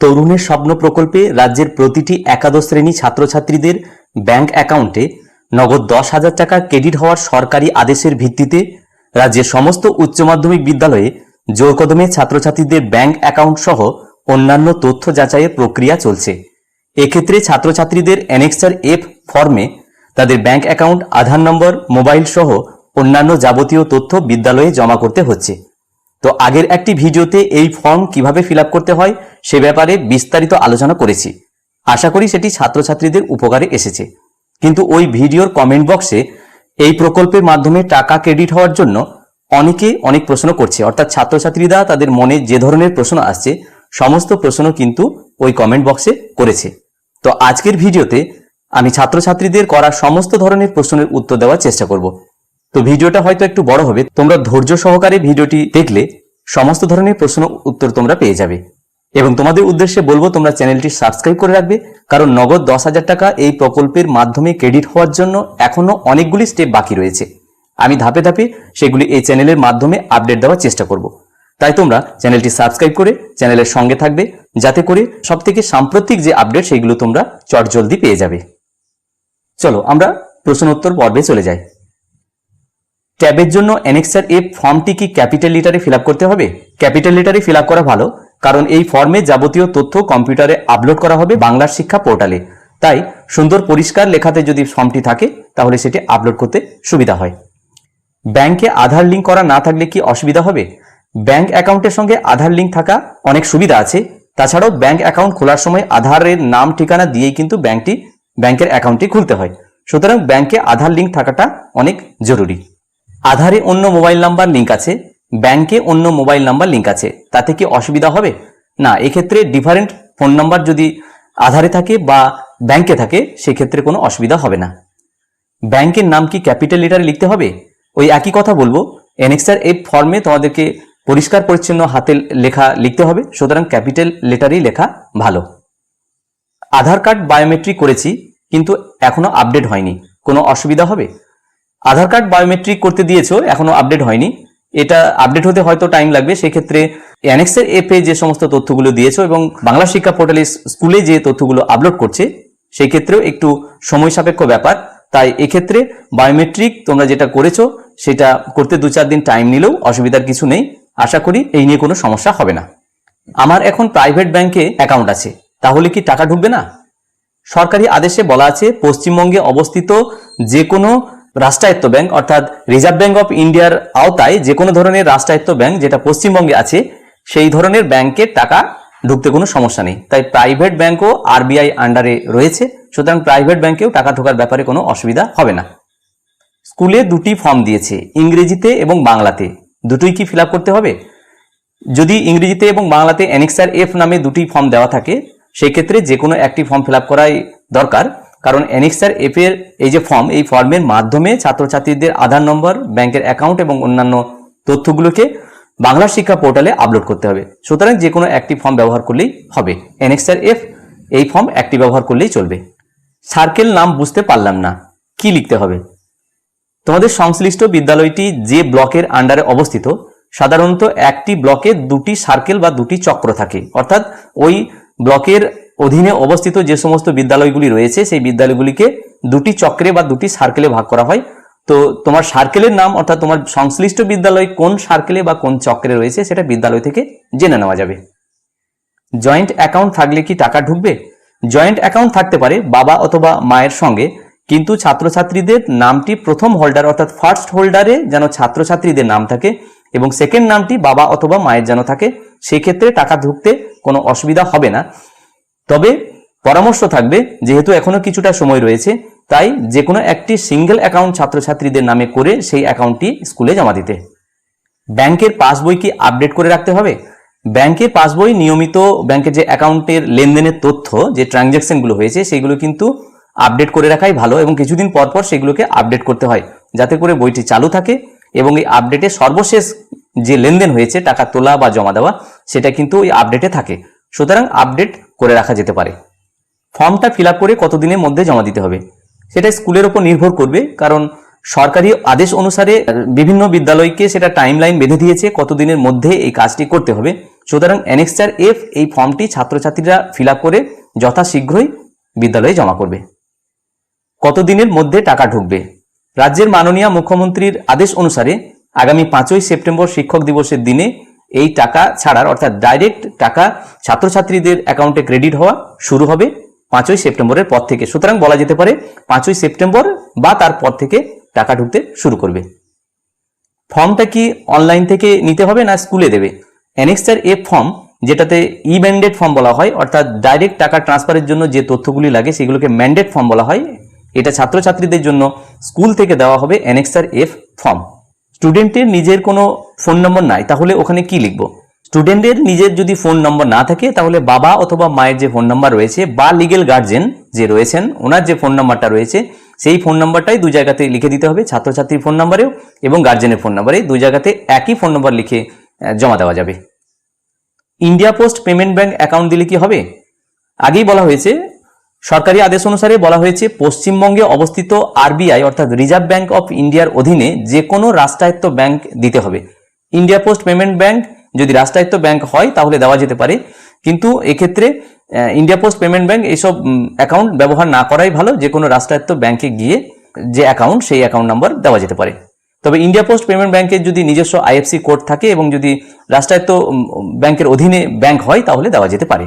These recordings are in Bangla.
তরুণের স্বপ্ন প্রকল্পে রাজ্যের প্রতিটি একাদশ শ্রেণি ছাত্রছাত্রীদের ব্যাংক অ্যাকাউন্টে নগদ দশ হাজার টাকা ক্রেডিট হওয়ার সরকারি আদেশের ভিত্তিতে রাজ্যের সমস্ত উচ্চ মাধ্যমিক বিদ্যালয়ে জোর কদমে ছাত্রছাত্রীদের ব্যাংক অ্যাকাউন্ট সহ অন্যান্য তথ্য যাচাইয়ের প্রক্রিয়া চলছে। এক্ষেত্রে ছাত্রছাত্রীদের অ্যানেক্সার এফ ফর্মে তাদের bank account, Aadhaar number, mobile সহ অন্যান্য যাবতীয় তথ্য বিদ্যালয়ে জমা করতে হচ্ছে। তো আগের একটি ভিডিওতে এই ফর্ম কীভাবে ফিল করতে হয় সে ব্যাপারে বিস্তারিত আলোচনা করেছি। আশা করি সেটি ছাত্রছাত্রীদের উপকারে এসেছে। কিন্তু ওই ভিডিওর কমেন্ট বক্সে এই প্রকল্পের মাধ্যমে টাকা ক্রেডিট হওয়ার জন্য অনেকে অনেক প্রশ্ন করছে। অর্থাৎ ছাত্রছাত্রীরা তাদের মনে যে ধরনের প্রশ্ন আসছে, সমস্ত প্রশ্ন কিন্তু ওই কমেন্ট বক্সে করেছে। তো আজকের ভিডিওতে আমি ছাত্রছাত্রীদের করা সমস্ত ধরনের প্রশ্নের উত্তর দেওয়ার চেষ্টা করব। তো ভিডিওটা হয়তো একটু বড় হবে। তোমরা ধৈর্য সহকারে ভিডিওটি দেখলে সমস্ত ধরনের প্রশ্ন উত্তর তোমরা পেয়ে যাবে। এবং তোমাদের উদ্দেশ্যে বলব, তোমরা চ্যানেলটি সাবস্ক্রাইব করে রাখবে, কারণ নগদ দশ হাজার টাকা এই প্রকল্পের মাধ্যমে ক্রেডিট হওয়ার জন্য এখনও অনেকগুলি স্টেপ বাকি রয়েছে। আমি ধাপে ধাপে সেগুলি এই চ্যানেলের মাধ্যমে আপডেট দেওয়ার চেষ্টা করব। তাই তোমরা চ্যানেলটি সাবস্ক্রাইব করে চ্যানেলের সঙ্গে থাকবে, যাতে করে সব থেকে সাম্প্রতিক যে আপডেট সেগুলো তোমরা চটজলদি পেয়ে যাবে। চলো আমরা প্রশ্ন উত্তর পর্বে চলে যাই। ট্যাবের জন্য অ্যানেক্সার এ ফর্মটি কি ক্যাপিটাল লিটারে ফিল করতে হবে? ক্যাপিটাল লিটারে ফিল করা ভালো, কারণ এই ফর্মে যাবতীয় তথ্য কম্পিউটারে আপলোড করা হবে বাংলার শিক্ষা পোর্টালে। তাই সুন্দর পরিষ্কার লেখাতে যদি ফর্মটি থাকে, তাহলে সেটি আপলোড করতে সুবিধা হয়। ব্যাংকে আধার লিঙ্ক করা না থাকলে কি অসুবিধা হবে? ব্যাংক অ্যাকাউন্টের সঙ্গে আধার লিঙ্ক থাকা অনেক সুবিধা আছে। তাছাড়াও ব্যাংক অ্যাকাউন্ট খোলার সময় আধারের নাম, ঠিকানা দিয়েই কিন্তু ব্যাংকটি, ব্যাংকের অ্যাকাউন্টটি খুলতে হয়। সুতরাং ব্যাংকে আধার লিঙ্ক থাকাটা অনেক জরুরি। আধারে অন্য মোবাইল নাম্বার লিঙ্ক আছে ব্যাংকে অন্য মোবাইল নাম্বার লিঙ্ক আছে, তাতে কি অসুবিধা হবে? না, এক্ষেত্রে ডিফারেন্ট ফোন নাম্বার যদি আধারে থাকে বা ব্যাংকে থাকে, সেক্ষেত্রে কোনো অসুবিধা হবে না। ব্যাংকের নাম কি ক্যাপিটাল লেটারে লিখতে হবে? ওই একই কথা বলব। এনএক্সার এই ফর্মে তোমাদেরকে পরিষ্কার পরিচ্ছন্ন হাতে লেখা লিখতে হবে, সুতরাং ক্যাপিটাল লেটারেই লেখা ভালো। আধার কার্ড বায়োমেট্রিক করেছি, কিন্তু এখনও আপডেট হয়নি। কোনো অসুবিধা হবে? আধার কার্ড বায়োমেট্রিক করতে দিয়েছ, এখনও আপডেট হয়নি। এটা আপডেট হতে হয়তো টাইম লাগবে, সেক্ষেত্রে অ্যানেক্সের এপে যে সমস্ত তথ্যগুলো দিয়েছ এবং বাংলা শিক্ষা পোর্টালে স্কুলে যে তথ্যগুলো আপলোড করছে সেই ক্ষেত্রেও একটু সময় সাপেক্ষ ব্যাপার। তাই এক্ষেত্রে বায়োমেট্রিক তোমরা যেটা করেছ, সেটা করতে দু চার দিন টাইম নিলেও অসুবিধার কিছু নেই। আশা করি এই নিয়ে কোনো সমস্যা হবে না। আমার এখন প্রাইভেট ব্যাংকে অ্যাকাউন্ট আছে, তাহলে কি টাকা ঢুকবে না? সরকারি আদেশে বলা আছে, পশ্চিমবঙ্গে অবস্থিত যে কোনো রাষ্ট্রায়ত্ত ব্যাংক, অর্থাৎ রিজার্ভ ব্যাংক অফ ইন্ডিয়ার আওতায় যে কোনো ধরনের রাষ্ট্রায়ত্ত ব্যাংক যেটা পশ্চিমবঙ্গে আছে, সেই ধরনের ব্যাংকের টাকা ঢুকতে কোনো সমস্যা নেই। তাই প্রাইভেট ব্যাংকও আরবিআই আন্ডারে রয়েছে, সুতরাং প্রাইভেট ব্যাংকেও টাকা ঢোকার ব্যাপারে কোনো অসুবিধা হবে না। স্কুলে দুটি ফর্ম দিয়েছে, ইংরেজিতে এবং বাংলাতে। দুটোই কি ফিল করতে হবে? যদি ইংরেজিতে এবং বাংলাতে অ্যানেক্সার এফ নামে দুটি ফর্ম দেওয়া থাকে, সেই ক্ষেত্রে যে কোনো একটি ফর্ম ফিল করাই দরকার। কারণ অ্যানেক্সার এফ এর এই যে ফর্ম এই ফর্মের মাধ্যমে ছাত্রছাত্রীদের আধার নম্বর ব্যাংকের অ্যাকাউন্ট এবং অন্যান্য তথ্যগুলোকে বাংলা শিক্ষা পোর্টালে আপলোড করতে হবে। সুতরাং যে কোনো একটি ফর্ম ব্যবহার করলেই হবে। অ্যানেক্সার এফ এই ফর্ম একটি ব্যবহার করলেই চলবে। সার্কেল নাম বুঝতে পারলাম না। কি লিখতে হবে? তোমাদের সংশ্লিষ্ট বিদ্যালয়টি যে ব্লকের আন্ডারে অবস্থিত, সাধারণত একটি ব্লকে দুটি সার্কেল বা দুটি চক্র থাকে। অর্থাৎ ওই ব্লকের অধীনে অবস্থিত যে সমস্ত বিদ্যালয়গুলি রয়েছে, সেই বিদ্যালয়গুলিকে দুটি চক্রে বা দুটি সার্কেলে ভাগ করা হয়। তো তোমার সার্কেলের নাম অর্থাৎ তোমার সংশ্লিষ্ট বিদ্যালয় কোন সার্কেলে বা কোন চক্রে রয়েছে, সেটা বিদ্যালয় থেকে জেনে নেওয়া যাবে। জয়েন্ট অ্যাকাউন্ট থাকলে কি টাকা ঢুকবে? জয়েন্ট অ্যাকাউন্ট থাকতে পারে বাবা অথবা মায়ের সঙ্গে, কিন্তু ছাত্রছাত্রীদের নামটি প্রথম হোল্ডার অর্থাৎ ফার্স্ট হোল্ডারে যেন ছাত্রছাত্রীদের নাম থাকে এবং সেকেন্ড নামটি বাবা অথবা মায়ের যেন থাকে, সেক্ষেত্রে টাকা ঢুকতে কোনো অসুবিধা হবে না। তবে পরামর্শ থাকবে, যেহেতু এখনও কিছুটা সময় রয়েছে, তাই যে কোনো একটি সিঙ্গেল অ্যাকাউন্ট ছাত্রছাত্রীদের নামে করে সেই অ্যাকাউন্টটি স্কুলে জমা দিতে। ব্যাংকের পাসবই কি আপডেট করে রাখতে হবে? ব্যাংকের পাসবই নিয়মিত ব্যাংকের যে অ্যাকাউন্টের লেনদেনের তথ্য, যে ট্রানজ্যাকশনগুলো হয়েছে, সেগুলো কিন্তু আপডেট করে রাখাই ভালো এবং কিছুদিন পর পর সেগুলোকে আপডেট করতে হয়, যাতে করে বইটি চালু থাকে এবং এই আপডেটে সর্বশেষ যে লেনদেন হয়েছে, টাকা তোলা বা জমা দেওয়া, সেটা কিন্তু ওই আপডেটে থাকে। সুতরাং আপডেট করে রাখা যেতে পারে। ফর্মটা ফিল করে কতদিনের মধ্যে জমা দিতে হবে, সেটা স্কুলের ওপর নির্ভর করবে, কারণ সরকারি আদেশ অনুসারে বিভিন্ন বিদ্যালয়কে সেটা টাইমলাইন বেঁধে দিয়েছে কতদিনের মধ্যে এই কাজটি করতে হবে। সুতরাং অ্যানেক্সার এফ এই ফর্মটি ছাত্রছাত্রীরা ফিল করে যথাশীঘ্রই বিদ্যালয়ে জমা করবে। কতদিনের মধ্যে টাকা ঢুকবে? রাজ্যের মাননীয় মুখ্যমন্ত্রীর আদেশ অনুসারে আগামী পাঁচই সেপ্টেম্বর শিক্ষক দিবসের দিনে এই টাকা ছাড়ার, অর্থাৎ ডাইরেক্ট টাকা ছাত্রছাত্রীদের অ্যাকাউন্টে ক্রেডিট হওয়া শুরু হবে পাঁচই সেপ্টেম্বরের পর থেকে। সুতরাং বলা যেতে পারে পাঁচই সেপ্টেম্বর বা তারপর থেকে টাকা ঢুকতে শুরু করবে। ফর্মটা কি অনলাইন থেকে নিতে হবে না স্কুলে দেবে? অ্যানেক্সার এ ফর্ম যেটাতে ই ম্যান্ডেট ফর্ম বলা হয়, অর্থাৎ ডাইরেক্ট টাকা ট্রান্সফারের জন্য যে তথ্যগুলি লাগে সেগুলোকে ম্যান্ডেট ফর্ম বলা হয়। এটা ছাত্রছাত্রীদের জন্য স্কুল থেকে দেওয়া হবে অ্যানেক্সার এফ ফর্ম স্টুডেন্টের নিজের কোনো ফোন নম্বর নাই, তাহলে ওখানে কি লিখব? স্টুডেন্টের নিজের যদি ফোন নম্বর না থাকে, তাহলে বাবা অথবা মায়ের যে ফোন নাম্বার রয়েছে বা লিগেল গার্জেন যে রয়েছেন, ওনার যে ফোন নাম্বারটা রয়েছে, সেই ফোন নাম্বারটাই দু জায়গাতে লিখে দিতে হবে, ছাত্রছাত্রীর ফোন নাম্বারেও এবং গার্জেনের ফোন নাম্বারে দু জায়গাতে একই ফোন নাম্বার লিখে জমা দেওয়া যাবে। India post payment bank account দিলে কি হবে? আগেই বলা হয়েছে সরকারি আদেশ অনুসারে বলা হয়েছে, পশ্চিমবঙ্গে অবস্থিত আরবিআই, অর্থাৎ রিজার্ভ ব্যাংক অফ ইন্ডিয়ার অধীনে যে কোনো রাষ্ট্রায়ত্ত ব্যাংক দিতে হবে। ইন্ডিয়া পোস্ট পেমেন্ট ব্যাংক যদি রাষ্ট্রায়ত্ত ব্যাংক হয়, তাহলে দেওয়া যেতে পারে। কিন্তু এক্ষেত্রে ইন্ডিয়া পোস্ট পেমেন্ট ব্যাংক এইসব অ্যাকাউন্ট ব্যবহার না করাই ভালো। যে কোনো রাষ্ট্রায়ত্ত ব্যাংকে গিয়ে যে অ্যাকাউন্ট সেই অ্যাকাউন্ট নাম্বার দেওয়া যেতে পারে। তবে ইন্ডিয়া পোস্ট পেমেন্ট ব্যাংকের যদি নিজস্ব আইএফসি কোড থাকে এবং যদি রাষ্ট্রায়ত্ত ব্যাংকের অধীনে ব্যাংক হয়, তাহলে দেওয়া যেতে পারে।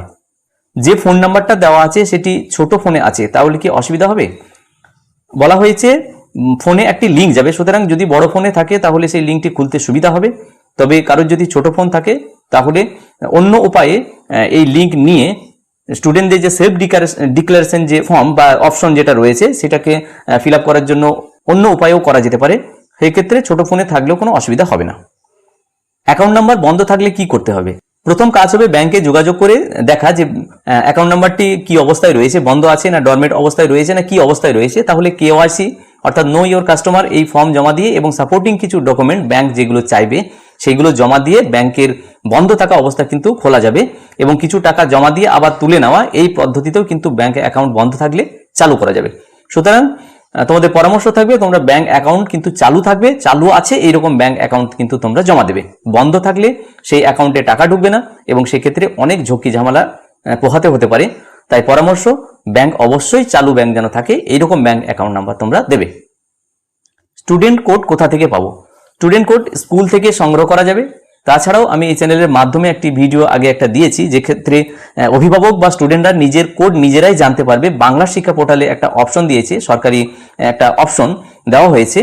যে ফোন নাম্বারটা দেওয়া আছে সেটি ছোট ফোনে আছে, তাহলে কি অসুবিধা হবে? বলা হয়েছে ফোনে একটি লিঙ্ক যাবে, সুতরাং যদি বড় ফোনে থাকে, তাহলে সেই লিঙ্কটি খুলতে সুবিধা হবে। তবে কারোর যদি ছোট ফোন থাকে, তাহলে অন্য উপায়ে এই লিঙ্ক নিয়ে স্টুডেন্টদের যে সেলফ ডিক্লারেশন যে ফর্ম বা অপশন যেটা রয়েছে, সেটাকে ফিল করার জন্য অন্য উপায়েও করা যেতে পারে। সেক্ষেত্রে ছোট ফোনে থাকলেও কোনো অসুবিধা হবে না। অ্যাকাউন্ট নাম্বার বন্ধ থাকলে কি করতে হবে? প্রথম কাজ হবে ব্যাংকে যোগাযোগ করে দেখা যে অ্যাকাউন্ট নাম্বারটি কি অবস্থায় রয়েছে, বন্ধ আছে না ডরমেট অবস্থায় রয়েছে না কি অবস্থায় রয়েছে, তাহলে কেওয়াইসি অর্থাৎ নো ইওর কাস্টমার এই ফর্ম জমা দিয়ে এবং সাপোর্টিং কিছু ডকুমেন্ট ব্যাংক যেগুলো চাইবে, সেইগুলো জমা দিয়ে ব্যাংকের বন্ধ থাকা অবস্থা কিন্তু খোলা যাবে এবং কিছু টাকা জমা দিয়ে আবার তুলে নেওয়া, এই পদ্ধতিতেও কিন্তু ব্যাংক অ্যাকাউন্ট বন্ধ থাকলে চালু করা যাবে। সুতরাং তোমাদের পরামর্শ থাকবে, তোমরা ব্যাংক অ্যাকাউন্ট কিন্তু চালু থাকবে, চালু আছে, এইরকম ব্যাংক অ্যাকাউন্ট কিন্তু তোমরা জমা দেবে। বন্ধ থাকলে সেই অ্যাকাউন্টে টাকা ঢুকবে না এবং সেক্ষেত্রে অনেক ঝক্কি ঝামেলা পোহাতে হতে পারে। তাই পরামর্শ ব্যাংক অবশ্যই চালু ব্যাংক যেন থাকে, এইরকম ব্যাংক অ্যাকাউন্ট নাম্বার তোমরা দেবে। স্টুডেন্ট কোড কোথা থেকে পাবো? স্টুডেন্ট কোড স্কুল থেকে সংগ্রহ করা যাবে। তাছাড়াও আমি এই চ্যানেলের মাধ্যমে একটি ভিডিও আগে একটা দিয়েছি যে ক্ষেত্রে অভিভাবক বা স্টুডেন্টরা নিজের কোড নিজেরাই জানতে পারবে। বাংলা শিক্ষা পোর্টালে একটা অপশন দিয়েছে, সরকারি একটা অপশন দেওয়া হয়েছে।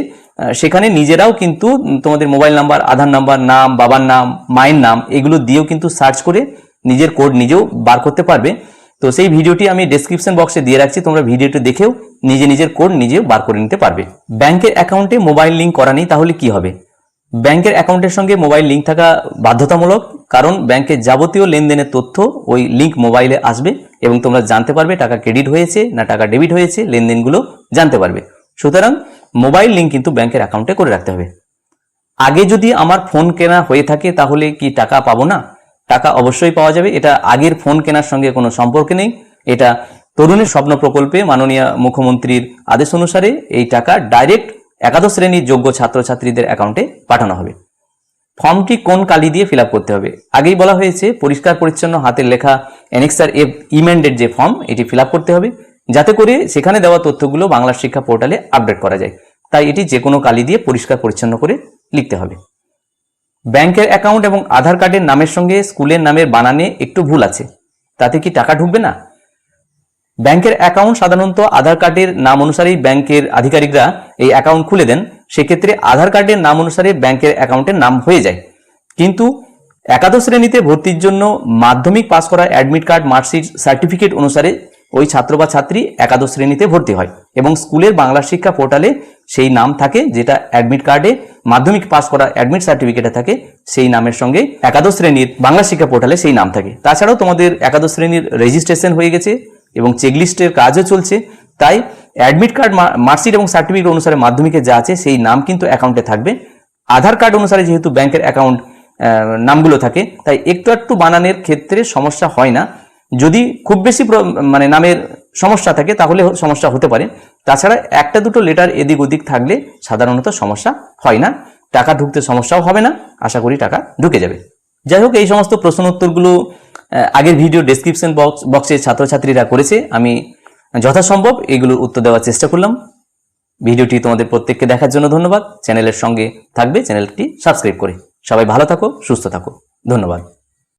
সেখানে নিজেরাও কিন্তু তোমাদের মোবাইল নাম্বার আধার নাম্বার নাম, বাবার নাম, মায়ের নাম, এগুলো দিয়েও কিন্তু সার্চ করে নিজের কোড নিজেও বার করতে পারবে। তো সেই ভিডিওটি আমি ডেসক্রিপশন বক্সে দিয়ে রাখছি, তোমরা ভিডিওটি দেখেও নিজে নিজের কোড নিজেও বার করে নিতে পারবে। ব্যাংকের অ্যাকাউন্টে মোবাইল লিঙ্ক করা নেই, তাহলে কি হবে? ব্যাংকের অ্যাকাউন্টের সঙ্গে মোবাইল লিঙ্ক থাকা বাধ্যতামূলক, কারণ ব্যাংকের যাবতীয় লেনদেনের তথ্য ওই লিঙ্ক মোবাইলে আসবে এবং তোমরা জানতে পারবে টাকা ক্রেডিট হয়েছে না টাকা ডেবিট হয়েছে, লেনদেনগুলো জানতে পারবে। সুতরাং মোবাইল লিঙ্ক কিন্তু ব্যাংকের অ্যাকাউন্টে করে রাখতে হবে। আগে যদি আমার ফোন কেনা হয়ে থাকে তাহলে কি টাকা পাবো না? টাকা অবশ্যই পাওয়া যাবে। এটা আগের ফোন কেনার সঙ্গে কোনো সম্পর্ক নেই। এটা তরুণের স্বপ্ন প্রকল্পে মাননীয় মুখ্যমন্ত্রীর আদেশ অনুসারে এই টাকা ডাইরেক্ট একাদশ শ্রেণির যোগ্য ছাত্রছাত্রীদের অ্যাকাউন্টে পাঠানো হবে। ফর্মটি কোন কালি দিয়ে ফিল করতে হবে? আগেই বলা হয়েছে, পরিষ্কার পরিচ্ছন্ন হাতের লেখা এনএক্সার এফ ইমেন্ডেড যে ফর্ম, এটি ফিল করতে হবে। যাতে করে সেখানে দেওয়া তথ্যগুলো বাংলা শিক্ষা পোর্টালে আপডেট করা যায়। তাই এটি যে কোনো কালি দিয়ে পরিষ্কার পরিচ্ছন্ন করে লিখতে হবে। ব্যাংকের অ্যাকাউন্ট এবং আধার কার্ডের নামের সঙ্গে স্কুলের নামের বানানে একটু ভুল আছে। তাতে কি টাকা ঢুকবে না? ব্যাংকের অ্যাকাউন্ট সাধারণত আধার কার্ডের নাম অনুসারেই ব্যাংকের আধিকারিকরা এই অ্যাকাউন্ট খুলে দেন, সেক্ষেত্রে আধার কার্ডের নাম অনুসারে ব্যাংকের অ্যাকাউন্টের নাম হয়ে যায়। কিন্তু একাদশ শ্রেণীতে ভর্তির জন্য মাধ্যমিক পাস করা অ্যাডমিট কার্ড, মার্কশিট, সার্টিফিকেট অনুসারে ওই ছাত্র বা ছাত্রী একাদশ শ্রেণীতে ভর্তি হয় এবং স্কুলের বাংলা শিক্ষা পোর্টালে সেই নাম থাকে যেটা অ্যাডমিট কার্ডে, মাধ্যমিক পাস করা অ্যাডমিট সার্টিফিকেটে থাকে, সেই নামের সঙ্গে একাদশ শ্রেণির বাংলা শিক্ষা পোর্টালে সেই নাম থাকে। তাছাড়াও তোমাদের একাদশ শ্রেণির রেজিস্ট্রেশন হয়ে গেছে এবং চেকলিস্টের কাজও চলছে। তাই অ্যাডমিট কার্ড মার্কশিট এবং সার্টিফিকেট অনুসারে মাধ্যমিকে যা আছে সেই নাম কিন্তু অ্যাকাউন্টে থাকবে। আধার কার্ড অনুসারে যেহেতু ব্যাংকের অ্যাকাউন্ট নামগুলো থাকে, তাই একটু একটু বানানের ক্ষেত্রে সমস্যা হয় না। যদি খুব বেশি মানে নামের সমস্যা থাকে তাহলে সমস্যা হতে পারে। তাছাড়া একটা দুটো লেটার এদিক ওদিক থাকলে সাধারণত সমস্যা হয় না। টাকা ঢুকতে সমস্যাও হবে না। আশা করি টাকা ঢুকে যাবে। যাই হোক, এই সমস্ত প্রশ্ন উত্তরগুলো আগের ভিডিও ডেসক্রিপশন বক্স বক্সে ছাত্রছাত্রীরা করেছে। আমি যথাসম্ভব এগুলোর উত্তর দেওয়ার চেষ্টা করলাম। ভিডিওটি তোমাদের প্রত্যেককে দেখার জন্য ধন্যবাদ। চ্যানেলের সঙ্গে থাকবে, চ্যানেলটি সাবস্ক্রাইব করে। সবাই ভালো থাকো, সুস্থ থাকো। ধন্যবাদ।